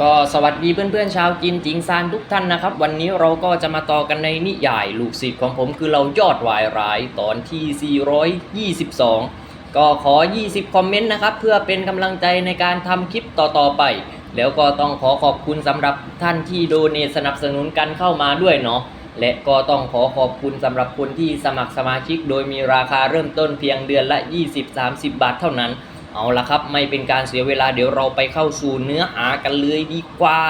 ก็สวัสดีเพื่อนๆชาวจีนจิงซานทุกท่านนะครับ วันนี้เราก็จะมาต่อกันในนิยายลูกศิษย์ของผมคือเรายอดวายร้ายตอนที่ 422 ก็ขอ 20 คอมเมนต์นะครับ เพื่อเป็นกำลังใจในการทำคลิปต่อๆไป แล้วก็ต้องขอขอบคุณสำหรับท่านที่โดเนสนับสนุนกันเข้ามาด้วยเนาะและก็ต้องขอขอบคุณสำหรับคนที่สมัครสมาชิก โดยมีราคาเริ่มต้นเพียงเดือนละ 20-30 บาทเท่านั้น เอาละครับ ไม่เป็นการเสียเวลาเดี๋ยวเราไปเข้าสู่เนื้อหากันเลยดีกว่า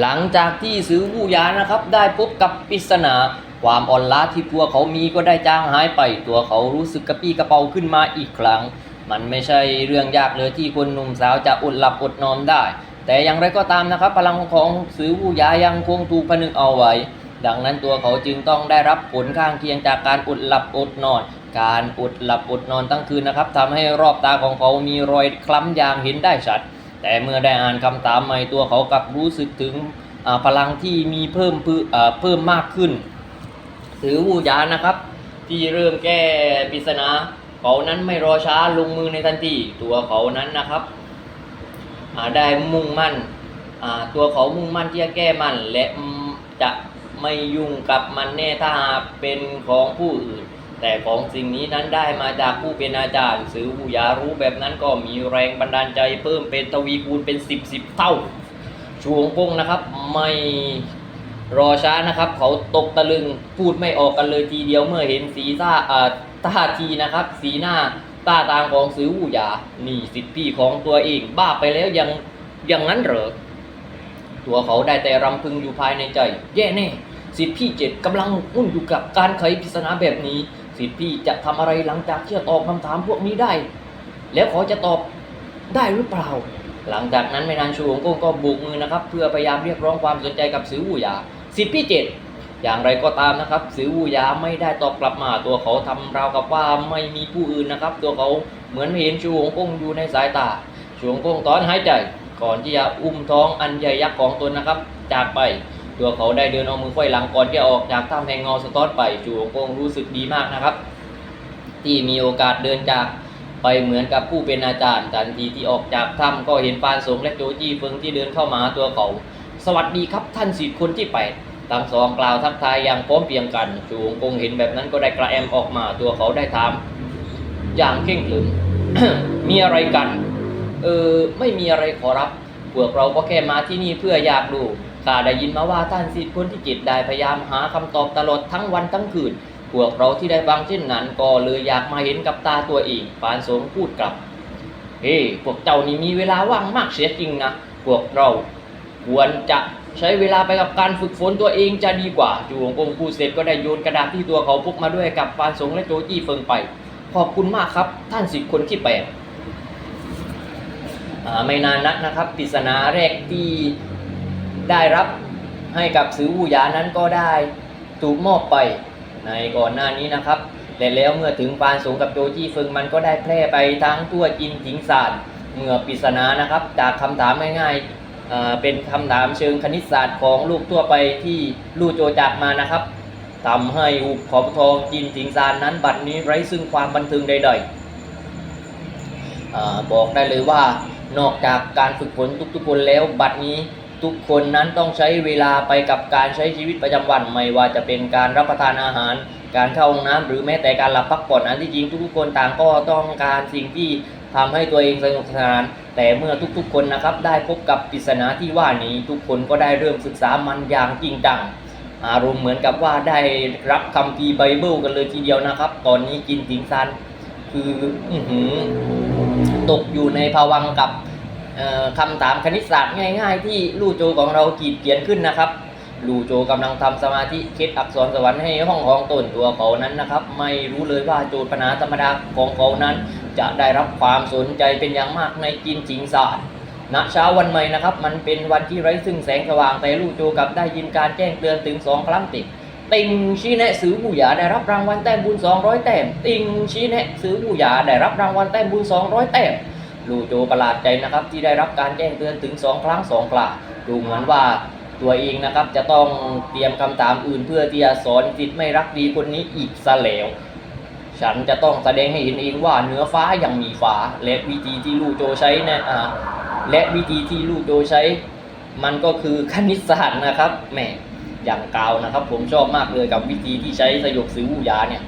หลังจากที่ซื้อวูยานะครับ ได้พบกับปริศนา ความอ่อนล้าที่ตัวเขามีก็ได้จางหายไป ตัวเขารู้สึกกระปี้กระเป๋าขึ้นมาอีกครั้ง มันไม่ใช่เรื่องยากเลยที่คนหนุ่มสาวจะอดหลับอดนอนได้ แต่อย่างไรก็ตามนะครับ พลังของซื้อวูยายังคงถูกผนึกเอาไว้ ดังนั้นตัวเขาจึงต้องได้รับผลข้างเคียงจากการอดหลับอดนอน การอดหลับอดนอนทั้งคืนนะครับทำให้รอบตาของเขามีรอยคล้ำอย่างเห็นได้ชัด แต่เมื่อได้อ่านคำถามใหม่ตัวเขากลับรู้สึกถึงพลังที่มีเพิ่มเพิ่มมากขึ้น ถือวูยานะครับ ที่เริ่มแก้ปริศนาเขานั้นไม่รอช้าลงมือในทันทีตัวเขานั้นนะครับได้มุ่งมั่นตัวเขามุ่งมั่นที่จะแก้มันและจะไม่ยุ่งกับมันแน่ถ้าเป็นของผู้อื่น แต่ของสิ่งนี้นั้นได้มาจากผู้เป็นอาจารย์สือผู้ยารู้แบบนั้นก็มีแรงบันดาลใจเพิ่มเป็นทวีคูณเป็น 10 10 เท่าช่วงพงนะครับไม่รอช้านะครับ เขาตกตะลึงพูดไม่ออกกันเลยทีเดียวเมื่อเห็นสีท่าอ่าท่าทีนะครับ สีหน้าตาตางของสือผู้ยา นี่สิทธิพี่ของตัวเอง บ้าไปแล้วยังยังนั้นเหรอ ตัวเขาได้แต่รำพึงอยู่ภายในใจ แย่แน่ สิทธิพี่เจ็ดกำลังวุ่นอยู่กับการไขปริศนาแบบนี้ิทธิพี่จะทำอะไรหลังจากที่จะตอบคำถามพวกนี้ได้ แล้วเขาจะตอบได้หรือเปล่า หลังจากนั้นไม่นานชูหงกงก็บุกมือนะครับ เพื่อพยายามเรียกร้องความสนใจกับสือวูหยาสิทธิพี่เจ็ดอย่างไรก็ตามนะครับสือวูยาไม่ได้ตอบกลับมาตัวเขาทำราวกับว่าไม่มีผู้อื่นนะครับ ตัวเขาเหมือนไม่เห็นชูหงกงอยู่ในสายตาชูหงกงตอนหายใจ ก่อนที่จะอุ้มท้องอันใหญ่ยักษ์ของตนนะครับ จากไป ตัวเขาได้เดินเอามือไขว้หลังก่อนที่จะออกจากถ้ำแห่งเงาสะท้อนไปจูงกงรู้สึกดีมากนะครับ ที่มีโอกาสเดินจากไปเหมือนกับผู้เป็นอาจารย์ทันทีที่ออกจากถ้ำก็เห็นปานสงและโจจี้เฟิงที่เดินเข้ามาหาตัวเขา สวัสดีครับท่านสิทธิ์คนที่แปดทั้งสองกล่าวทักทายอย่างพร้อมเพียงกันจูงกงเห็นแบบนั้นก็ได้กระแอมออกมาตัวเขาได้ถามอย่างเข่งขรึมมีอะไรกัน เออไม่มีอะไรขอรับพวกเราก็แค่มาที่นี่เพื่ออยากดู ข้าได้ยินมาว่าท่านสิทธิ์คนที่จิตได้พยายามหาคำตอบตลอดทั้งวันทั้งคืน พวกเราที่ได้ฟังเช่นนั้นก็เลยอยากมาเห็นกับตาตัวเองปานสงพูดกลับ เฮ้พวกเจ้านี่มีเวลาว่างมากเสียจริงนะ พวกเราควรจะใช้เวลาไปกับการฝึกฝนตัวเองจะดีกว่าจูงกงพูดเสร็จก็ได้โยนกระดาษที่ตัวเขาพกมาด้วยกับปานสงและโจจี้เฟิงไป ขอบคุณมากครับ ท่านสิทธิ์คนที่แปดอ่าไม่นานนักนะครับปริศนาแรกที่ ได้รับให้กับสือวูหยานั้นก็ได้ถูกมอบไปในก่อนหน้านี้นะครับแต่แล้วเมื่อถึงปานสูงกับโจจี้เฟิงมันก็ได้แพร่ไปทั้งทั่วจินถิงศาสตร์เมื่อปริศนานะครับ จากคำถามง่ายๆเป็นคำถามเชิงคณิตศาสตร์ของลูกทั่วไปที่ลู่โจจากมานะครับทำให้หุบขอบทองจินถิงซานนั้นบัดนี้ไร้ซึ่งความบันเทิงใดๆบอกได้เลยว่านอกจากการฝึกฝนทุกๆคนแล้วบัดนี้ ทุกคนนั้นต้องใช้เวลาไปกับการใช้ชีวิตประจำวัน ไม่ว่าจะเป็นการรับประทานอาหาร การเข้าห้องน้ำหรือแม้แต่การหลับพักผ่อนอันที่จริงทุกๆคนต่างก็ต้องการสิ่งที่ทำให้ตัวเองสนุกสนาน แต่เมื่อทุกๆ คนนะครับได้พบกับปริศนาที่ว่านี้ ทุกคนก็ได้เริ่มศึกษามันอย่างจริงจังอารมณ์เหมือนกับว่าได้รับคัมภีร์ไบเบิลกันเลยทีเดียวนะครับ ตอนนี้กินถิงซัน คืออตกอยู่ในภวังกับ คำถามคณิตศาสตร์ง่าย ๆ ที่ลู่โจของเรากีดเขียนขึ้นนะครับ ลู่โจกำลังทำสมาธิคิดอักษรสวรรค์ให้ห้องของตนตัวเขานั้นนะครับ ไม่รู้เลยว่าโจทย์ปัญหาธรรมดาของเขานั้น จะได้รับความสนใจเป็นอย่างมากในจินจิงศาสตร์ณเช้าวันใหม่นะครับ มันเป็นวันที่ไร้ซึ่งแสงสว่างแต่ลู่โจกับได้ยินการแจ้งเตือนถึงสองครั้งติดติงชี้แนะสือผู้หยาได้รับรางวัลแต้มบุญ200 แต้มติงชี้แนะสือผู้หยาได้รับรางวัลแต้มบุญ200 แต้ม ลูโจประหลาดใจนะครับที่ได้รับการแจ้งเตือนถึง 2 ครั้ง2คราดูเหมือนว่าตัวเองนะครับจะต้องเตรียมคำถามอื่นเพื่อที่จะสอนจิตไม่รักดีคนนี้อีกซะแล้วฉันจะต้องแสดงให้เห็นเองว่าเนื้อฟ้ายังมีฟ้า และวิธีที่ลูโจใช้นี่ยอ่าและวิธีที่ลูโจใช้ มันก็คือคณิตศาสตร์นะครับแหมอย่างกาวนะครับ ผมชอบมากเลยกับวิธีที่ใช้สยบซื้อวูยาเนี่ย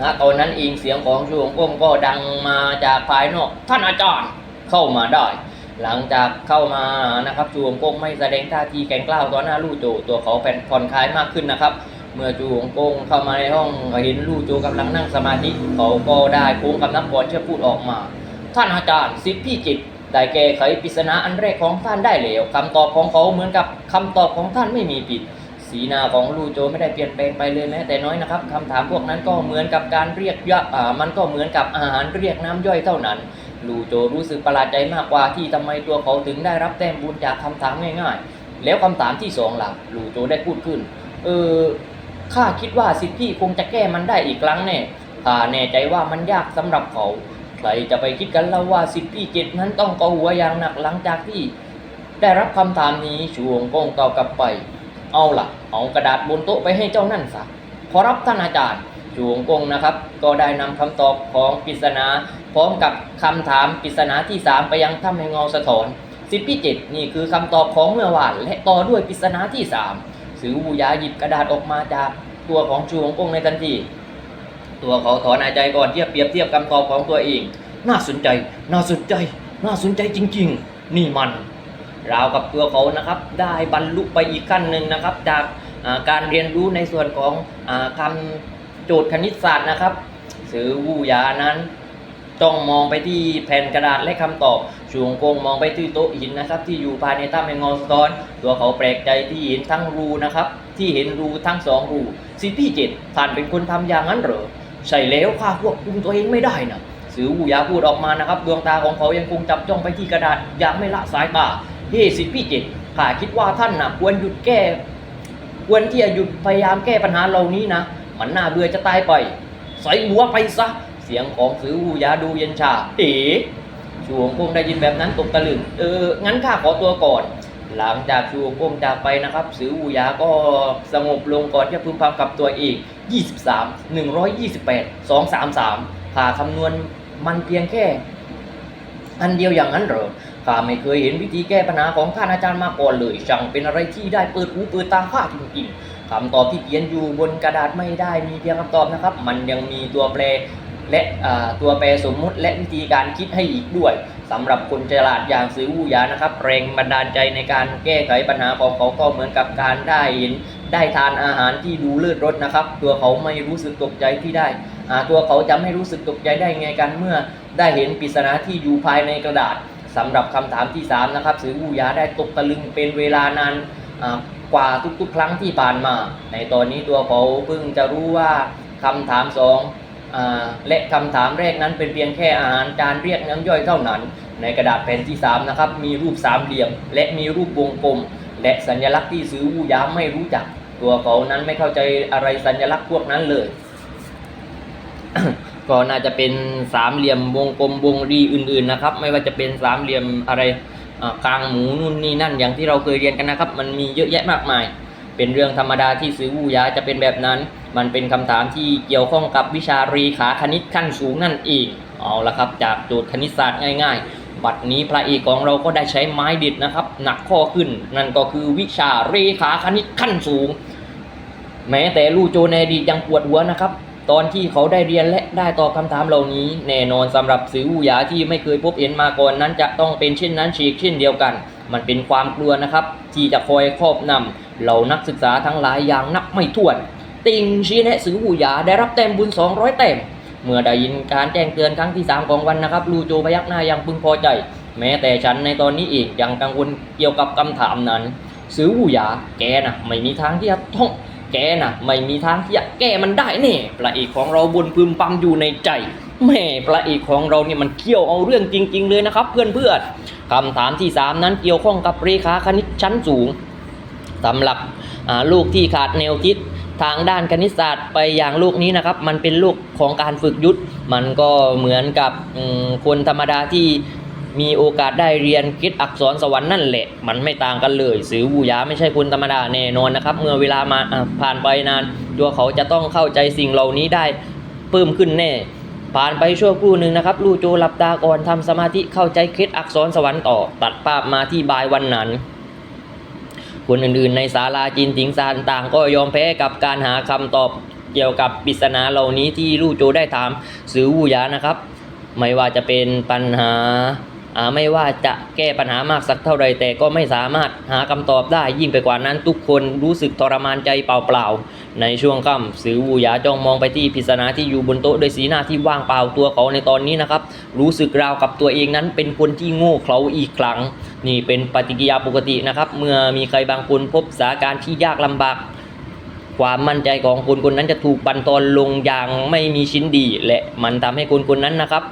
นะตอนนั้นเองเสียงของชูหงก้มก็ดังมาจากภายนอก ท่านอาจารย์เข้ามาได้ หลังจากเข้ามานะครับจูหงก้งไม่แสดงท่าทีแข็งกล้าวต่อหน้าลู่โจตัวเขาเป็นผ่อนคลายมากขึ้นนะครับ เมื่อจูหงก้งเข้ามาในห้องเห็นลู่โจกำลังนั่งสมาธิเขาก็ได้โค้งกับน้ำก่อนเชื่อพูดออกมา ท่านอาจารย์สิทธิพี่จิตได้แก้ไขปริศนาอันแรกของท่านได้แล้วคำตอบของเขาเหมือนกับคำตอบของท่านไม่มีผิด สีหน้าของลูโจไม่ได้เปลี่ยนแปลงไปเลยแม้แต่น้อยนะครับคำถามพวกนั้นก็เหมือนกับการเรียกยะอ่ามันก็เหมือนกับอาหารเรียกน้ำย่อยเท่านั้นลูโจรู้สึกประหลาดใจมากกว่าที่ทำไมตัวเขาถึงได้รับแต้มบุญจากคำถามง่ายๆ แล้วคำถามที่สองหล่ะลูโจได้พูดขึ้น เออข้าคิดว่าสิทธิคงจะแก้มันได้อีกครั้งแน่ข้าแน่ใจว่ามันยากสำหรับเขา ใครจะไปคิดกันแล้วว่าสิทธิเจ็ดนั้นต้องกาหัวอย่างหนักหลังจากที่ ได้รับคำถามนี้ชวงกงตอบกลับไป เอาละเอากระดาษบนโต๊ะไปให้เจ้านั่นซะขอรับท่านอาจารย์ชวงกงนะครับ ก็ได้นำคำตอบของปริศนา พร้อมกับคำถามปริศนาที่ 3 ไปยังถ้ำแห่งเงาสะท้อนสิบพี่เจ็ดนี่คือคำตอบของเมื่อวานและต่อด้วยปริศนาที่ 3 สือบูยาหยิบกระดาษออกมาจากตัวของชวงกงในทันทีตัวเขาถอนหายใจก่อนเทียบเปรียบเทียบคำตอบของตัวเอง น่าสนใจ น่าสนใจ น่าสนใจจริง ๆ นี่มัน ราวกับตัวเขานะครับได้บรรลุไปอีกขั้นหนึ่งนะครับ จากการเรียนรู้ในส่วนของอคำโจทย์คณิตศาสตร์นะครับสือวูยานั้นต้องมองไปที่แผ่นกระดาษและคำตอบชูงโกงมองไปที่โต๊ะหินนะครับ ที่อยู่ภายในถ้ำแห่งงาสะท้อน ตัวเขาแปลกใจที่เห็นทั้งรูนะครับ ที่เห็นรูทั้งสองรูสิพี่เจ็ดท่านเป็นคนทำอย่างนั้นเหรอใช่แล้วข้าควบคุมตัวเองไม่ได้นะสือวูยาพูดออกมานะครับ ดวงตาของเขายังคงจับจ้องไปที่กระดาษอย่างไม่ละสายตา เฮ้สิพี่เจ็ดข้าคิดว่าท่านนะควรหยุดแก้ ควรที่จะหยุดพยายามแก้ปัญหาเหล่านี้นะ มันน่าเบื่อจะตายไปใส่หัวไปซะ เสียงของสือวูยาดูเย็นชา เอ๋ชูหงกงได้ยินแบบนั้นตกตะลึง เออ งั้นข้าขอตัวก่อน หลังจากชูหงกงจากไปนะครับ สือวูยาก็สงบลงก่อนที่จะพึมพำกับตัวเอง23 128 233ข้าคำนวณมันเพียงแค่ อันเดียวอย่างนั้นเหรอ ข้าไม่เคยเห็นวิธีแก้ปัญหาของท่านอาจารย์มาก่อนเลยช่างเป็นอะไรที่ได้เปิดหูเปิดตาข้าจริงๆคำตอบที่เขียนอยู่บนกระดาษไม่ได้มีเพียงคำตอบนะครับ มันยังมีตัวแปรและตัวแปรสมมุติและวิธีการคิดให้อีกด้วยสำหรับคนฉลาดอย่างซื้อวูยานะครับแรงบันดาลใจในการแก้ไขปัญหาของเขาก็เหมือนกับการได้เห็นได้ทานอาหารที่ดูเลิศรสนะครับ ตัวเขาไม่รู้สึกตกใจที่ได้ ตัวเขาจะไม่รู้สึกตกใจได้ไงกันเมื่อได้เห็นปริศนาที่อยู่ภายในกระดาษ สำหรับคำถามที่ 3 นะครับสือวูยาได้ตกตะลึงเป็นเวลานานกว่าทุกๆ ครั้งที่ผ่านมา ในตอนนี้ตัวเขาเพิ่งจะรู้ว่าคำถามสองอและคำถามแรกนั้นเป็นเพียงแค่อาหารจานเรียกน้ำย่อยเท่านั้น ในกระดาษแผ่นที่ 3 นะครับ มีรูปสามเหลี่ยม และมีรูปวงกลม และสัญลักษณ์ที่ซื้อวูยาไม่รู้จัก ตัวเขานั้นไม่เข้าใจอะไรสัญลักษณ์พวกนั้นเลย ก็น่าจะเป็นสามเหลี่ยมวงกลมวงรีอื่นๆนะครับ ไม่ว่าจะเป็นสามเหลี่ยมอะไรกลางหมูนู่นนี่นั่นอย่างที่เราเคยเรียนกันนะครับ มันมีเยอะแยะมากมาย เป็นเรื่องธรรมดาที่ซื้อวูยาจะเป็นแบบนั้น มันเป็นคำถามที่เกี่ยวข้องกับวิชารีขาคณิตขั้นสูงนั่นเองเอาละครับ จากโจทย์คณิตศาสตร์ง่าย ๆ บัดนี้พระเอกของเราก็ได้ใช้ไม้ดิดนะครับ หนักข้อขึ้น นั่นก็คือวิชาเรขาคณิตขั้นสูง แม้แต่ลู่โจในอดีตยังปวดหัวนะครับ ตอนที่เขาได้เรียนและได้ตอบคำถามเหล่านี้ แน่นอนสำหรับสือวูยาที่ไม่เคยพบเห็นมาก่อนนั้นจะต้องเป็นเช่นนั้นฉีกเช่นเดียวกัน มันเป็นความกลัวนะครับ ที่จะคอยครอบนำเหล่านักศึกษาทั้งหลายอย่างนับไม่ถ้วน ติงชี้แนะสือวูยาได้รับแต้มบุญ 200แต้มเมื่อได้ยินการแจ้งเตือนครั้งที่ 3 ของวันนะครับลูโจพยักหน้าย่างพึงพอใจ แม้แต่ฉันในตอนนี้เองยังกังวลเกี่ยวกับคำถามนั้นสือวูยาแกนะไม่มีทางที่จะท่อง แกน่ะ ไม่มีทางที่จะแก้มันได้แน่พระเอกของเราบนพึมพำอยู่ในใจแม่พระเอกของเราเนี่ยมันเกี่ยวเอาเรื่องจริง ๆ เลยนะครับ เพื่อนๆคำถามที่ 3 นั้นเกี่ยวข้องกับเรขาคณิตชั้นสูงสำหรับลูกที่ขาดแนวคิดทางด้านคณิตศาสตร์ไปอย่างลูกนี้นะครับ มันเป็นลูกของการฝึกยุทธมันก็เหมือนกับคนธรรมดาที่ มีโอกาสได้เรียนคิดอักษรสวรรค์นั่นแหละ มันไม่ต่างกันเลย สือวูยาไม่ใช่คนธรรมดาแน่นอนนะครับ เมื่อเวลามาผ่านไปนาน ตัวเขาจะต้องเข้าใจสิ่งเหล่านี้ได้เพิ่มขึ้นแน่ ผ่านไปชั่วครู่หนึ่งนะครับ ลู่โจหลับตาก่อนทำสมาธิเข้าใจคล็ดอักษรสวรรค์ต่อ ตัดภาพมาที่บายวันนั้นคนอื่นๆ ในศาลาจินถิงซานต่างก็ยอมแพ้กับการหาคำตอบเกี่ยวกับปริศนาเหล่านี้ที่ลู่โจได้ถามสือวูยานะครับ ไม่ว่าจะเป็นปัญหา ไม่ว่าจะแก้ปัญหามากสักเท่าไรแต่ก็ไม่สามารถหาคำตอบได้ยิ่งไปกว่านั้นทุกคนรู้สึกทรมานใจเปล่าๆ ในช่วงค่ำสือวูหยาจ้องมองไปที่ปริศนาที่อยู่บนโต๊ะโดยสีหน้าที่ว่างเปล่าตัวเขาในตอนนี้นะครับ รู้สึกราวกับตัวเองนั้นเป็นคนที่โง่เขลาอีกครั้ง นี่เป็นปฏิกิริยาปกตินะครับ เมื่อมีใครบางคนพบสถานการณ์ที่ยากลำบากความมั่นใจของคนคนนั้นจะถูกบันทอนลงอย่างไม่มีชิ้นดี และมันทำให้คนคนนั้นนะครับ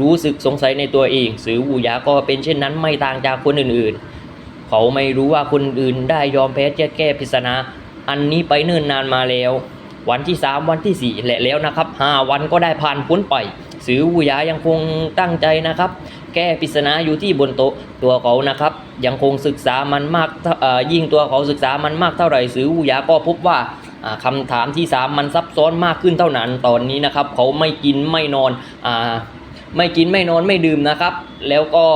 รู้สึกสงสัยในตัวเอง สือวูหยาก็เป็นเช่นนั้นไม่ต่างจากคนอื่นๆ เขาไม่รู้ว่าคนอื่นได้ยอมแพ้จะแก้ปริศนาอันนี้ไปเนิ่นนานมาแล้ว วันที่ 3 วันที่ 4 และแล้วนะครับ 5 วันก็ได้ผ่านพ้นไป สือวูหยายังคงตั้งใจนะครับ แก้ปริศนาอยู่ที่บนโต๊ะตัวเขานะครับ ยังคงศึกษามันมากยิ่งตัวเขาศึกษามันมากเท่าไหร่สือวูหยาก็พบว่าอ่าคำถามที่ 3 มันซับซ้อนมากขึ้นเท่านั้น ตอนนี้นะครับ เขาไม่กินไม่นอนอ่า ไม่กินไม่นอนไม่ดื่มนะครับ แล้วก็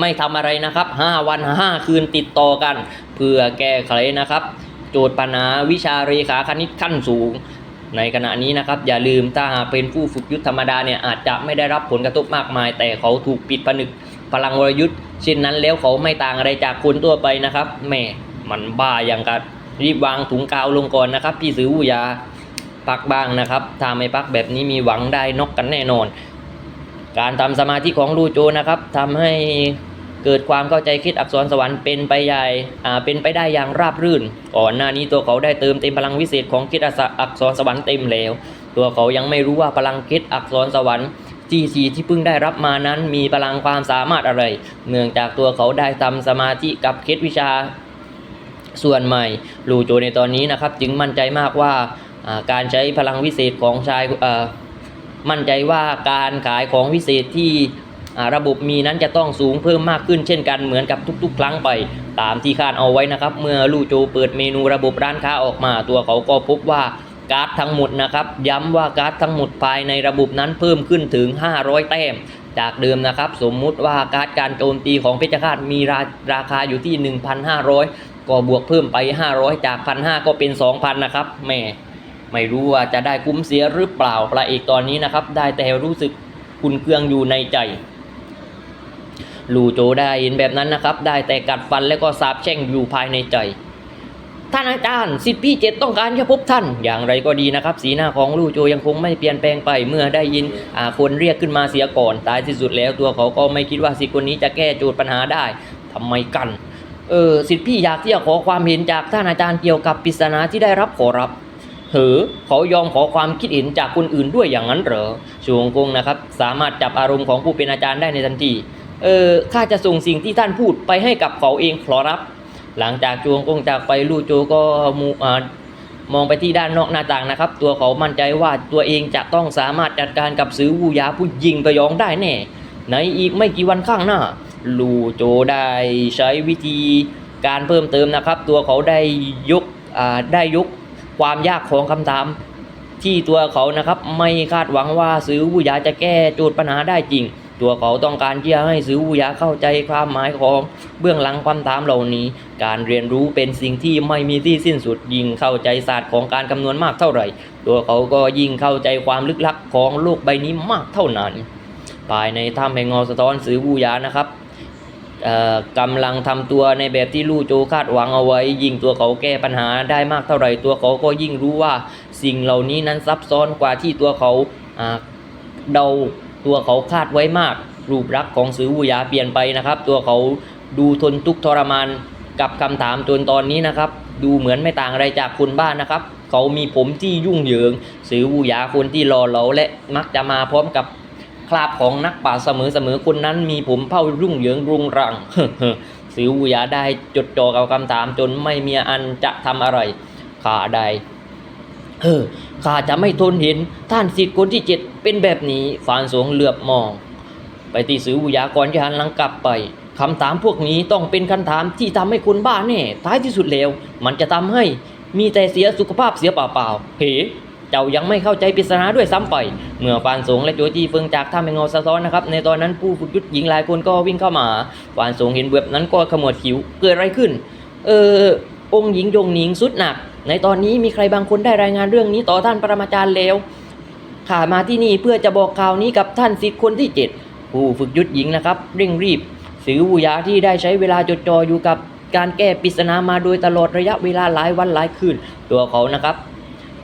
ไม่ทำอะไรนะครับ 5 วัน 5 คืนติดต่อกัน เพื่อแก้ไขนะครับ โจทย์ปัญหาวิชาเรขาคณิตขั้นสูง ในขณะนี้นะครับ อย่าลืมถ้าเป็นผู้ฝึกยุทธธรรมดาเนี่ยอาจจะไม่ได้รับผลกระทบมากมาย แต่เขาถูกปิดผนึกพลังวรยุทธ์เช่นนั้นแล้วเขาไม่ต่างอะไรจากคนทั่วไปนะครับแม่มันบ้าอย่างกันรีบวางถุงกาวลงก่อนนะครับ พี่ซื้อวูยาพักบ้างนะครับถ้าไม่พักแบบนี้มีหวังได้นกกันแน่นอน การทำสมาธิของลูโจนะครับทำให้เกิดความเข้าใจคิดอักษรสวรรค์เป็นไปใหญ่อ่าเป็นไปได้อย่างราบรื่น ก่อนหน้านี้ตัวเขาได้เติมเต็มพลังวิเศษของคิดอักษรสวรรค์เต็มแล้ว ตัวเขายังไม่รู้ว่าพลังคิดอักษรสวรรค์ที่สีที่เพิ่งได้รับมานั้นมีพลังความสามารถอะไร เนื่องจากตัวเขาได้ทำสมาธิกับคล็ดวิชาส่วนใหม่ลูโจในตอนนี้นะครับ จึงมั่นใจมากว่าการใช้พลังวิเศษของชายอ่อ มั่นใจว่าการขายของวิเศษที่ระบบมีนั้นจะต้องสูงเพิ่มมากขึ้นเช่นกันเหมือนกับทุก ๆ ครั้งไป ตามที่คาดเอาไว้นะครับ เมื่อลู่โจเปิดเมนูระบบร้านค้าออกมา ตัวเขาก็พบว่าการ์ดทั้งหมดนะครับ ย้ำว่าการ์ดทั้งหมดภายในระบบนั้นเพิ่มขึ้นถึง 500 แต้ม จากเดิมนะครับ สมมุติว่าการ์ดการโจมตีของเพชรฆาตมีราราคาอยู่ที่ 1,500 ก็บวกเพิ่มไป 500 จาก 1,500 ก็เป็น 2,000 นะครับแม่ ไม่รู้ว่าจะได้คุ้มเสียหรือเปล่าพระเอกตอนนี้นะครับ ได้แต่รู้สึกคุนเคืองอยู่ในใจ ลูโจได้เห็นแบบนั้นนะครับ ได้แต่กัดฟันแล้วก็สาบแช่งอยู่ภายในใจ ท่านอาจารย์สิทธิพี่เจ็ดต้องการจะพบท่าน อย่างไรก็ดีนะครับ สีหน้าของลู่โจยังคงไม่เปลี่ยนแปลงไป เมื่อได้ยินอาคนเรียกขึ้นมาเสียก่อนตายที่สุดแล้วตัวเขาก็ไม่คิดว่าสิคนนี้จะแก้โจทย์ปัญหาได้ทำไมกันเออสิทธิพี่อยากที่จะขอความเห็นจากท่านอาจารย์เกี่ยวกับปริศนาที่ได้รับขอรับ เหอเขายอมขอความคิดเห็นจากคนอื่นด้วยอย่างนั้นเหรอชวงกงนะครับ สามารถจับอารมณ์ของผู้เป็นอาจารย์ได้ในทันที เออข้าจะส่งสิ่งที่ท่านพูดไปให้กับเขาเองขอรับ หลังจากจวงกงจากไปลู่โจก็มูอามองไปที่ด้านนอกหน้าต่างนะครับ ตัวเขามั่นใจว่าตัวเองจะต้องสามารถจัดการกับซื้อวูยาผู้ยิงประยองได้แน่ในอีกไม่กี่วันข้างหน้า ลู่โจได้ใช้วิธีการเพิ่มเติมนะครับ ตัวเขาได้ยกอ่าได้ยก ความยากของคำถามที่ตัวเขานะครับไม่คาดหวังว่าซื้อวูยาจะแก้โจทย์ปัญหาได้จริง ตัวเขาต้องการที่จะให้ซื้อวูยาเข้าใจความหมายของเบื้องหลังคำถามเหล่านี้ การเรียนรู้เป็นสิ่งที่ไม่มีที่สิ้นสุดยิ่งเข้าใจศาสตร์ของการคำนวณมากเท่าไหร่ ตัวเขาก็ยิ่งเข้าใจความลึกลับของโลกใบนี้มากเท่านั้น ภายในถ้ำแห่งเงาสะท้อนซื้อวูยานะครับ กำลังทำตัวในแบบที่ลู่โจคาดหวังเอาไว้ ยิ่งตัวเขาแก้ปัญหาได้มากเท่าไหร่ตัวเขาก็ยิ่งรู้ว่าสิ่งเหล่านี้นั้นซับซ้อนกว่าที่ตัวเขาเดาตัวเขาคาดไว้มาก รูปลักษณ์ของสือวูหยาเปลี่ยนไปนะครับ ตัวเขาดูทนทุกข์ทรมานกับคำถามจนตอนนี้นะครับ ดูเหมือนไม่ต่างอะไรจากคนบ้านนะครับ เขามีผมที่ยุ่งเหยิงสือวูหยาคนที่รอเหลาและมักจะมาพร้อมกับ คราบของนักป่าเสมอเสมอคนนั้นมีผมเผ่ารุ่งเหยิงรุงรังสิววูยาได้จดจ่อกับคำถามจนไม่มีอันจะทำอะไรข้าได้เฮ้อข้าจะไม่ทนเห็นท่านสิทธิ์คนที่เจ็ดเป็นแบบนี้ฟานสวงเหลือบมอง ไปที่สิววูยาก่อนที่หันหลังกลับไปคำถามพวกนี้ต้องเป็นคำถามที่ทำให้คนบ้าแน่ท้ายที่สุดแล้ว มันจะทำให้มีแต่เสียสุขภาพเสียเปล่าๆเฮ้ เจ้ายังไม่เข้าใจปริศนาด้วยซ้ำไป เมื่อฟานสงและโจจีเฟิงจากท่าแมงเงาสะท้อนนะครับในตอนนั้นผู้ฝึกยุทธหญิงหลายคนก็วิ่งเข้ามาฟานสงเห็นแบบนั้นก็ขมวดคิ้วเกิดอะไรขึ้น เออองค์หญิงยงหนิงสุดหนัก ในตอนนี้มีใครบางคนได้รายงานเรื่องนี้ต่อท่านปรมาจารย์แล้วข้ามาที่นี่เพื่อจะบอกข่าวนี้กับท่านสิทธิ์คนที่เจ็ดผู้ฝึกยุทธหญิงนะครับ เร่งรีบสือวูยาที่ได้ใช้เวลาจดจ่ออยู่กับการแก้ปริศนามาโดยตลอดระยะเวลาหลายวันหลายคืนตัวเขานะครับ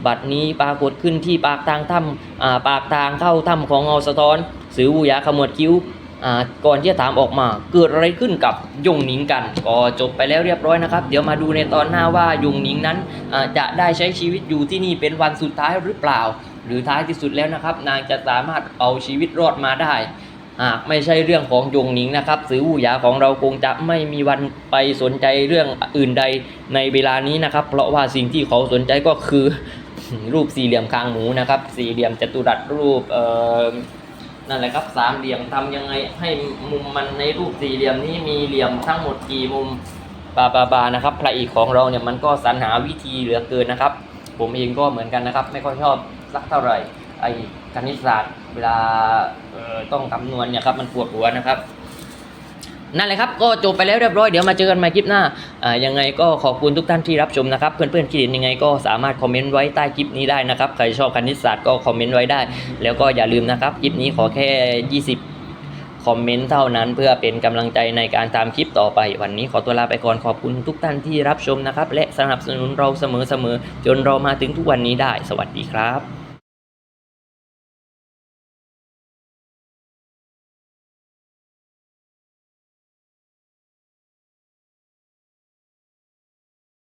บัดนี้ปรากฏขึ้นที่ปากทางถ้ำอ่าปากทางเข้าถ้ำของเงาสะท้อน สือวูยาขมวดคิ้วอ่าก่อนที่จะถามออกมา เกิดอะไรขึ้นกับยงหนิงกัน ก็จบไปแล้วเรียบร้อยนะครับ เดี๋ยวมาดูในตอนหน้าว่ายงหนิงนั้นอ่าจะได้ใช้ชีวิตอยู่ที่นี่เป็นวันสุดท้ายหรือเปล่า หรือท้ายที่สุดแล้วนะครับ นางจะสามารถเอาชีวิตรอดมาได้หากไม่ใช่เรื่องของยงหนิงนะครับสือวูยาของเราคงจะไม่มีวันไปสนใจเรื่องอื่นใดในเวลานี้นะครับ เพราะว่าสิ่งที่เขาสนใจก็คือ รูปสี่เหลี่ยมคางหมูนะครับ สี่เหลี่ยมจัตุรัสรูปเอ่อนั่นแหละครับสามเหลี่ยมทำยังไงให้มุมมันในรูปสี่เหลี่ยมนี้มีเหลี่ยมทั้งหมดกี่มุมบาบาบานะครับพระเอกของเราเนี่ยมันก็สรรหาวิธีเหลือเกินนะครับ ผมเองก็เหมือนกันนะครับ ไม่ค่อยชอบสักเท่าไหร่ไอ้คณิตศาสตร์ เวลาเอ่อต้องคำนวณเนี่ยครับมันปวดหัวนะครับ นั่นแหละครับก็จบไปแล้วเรียบร้อยเดี๋ยวมาเจอกันใหม่คลิปหน้าอ่ายังไงก็ขอบคุณทุกท่านที่รับชมนะครับเพื่อนๆคิดเห็นยังไงก็สามารถคอมเมนต์ไว้ใต้คลิปนี้ได้นะครับใครชอบคณิตศาสตร์ก็คอมเมนต์ไว้ได้ แล้วก็อย่าลืมนะครับคลิปนี้ขอแค่ 20 คอมเมนต์เท่านั้น เพื่อเป็นกำลังใจในการตามคลิปต่อไป วันนี้ขอตัวลาไปก่อนขอบคุณทุกท่านที่รับชมนะครับและสนับสนุนเราเสมอๆจนเรามาถึงทุกวันนี้ได้ สวัสดีครับ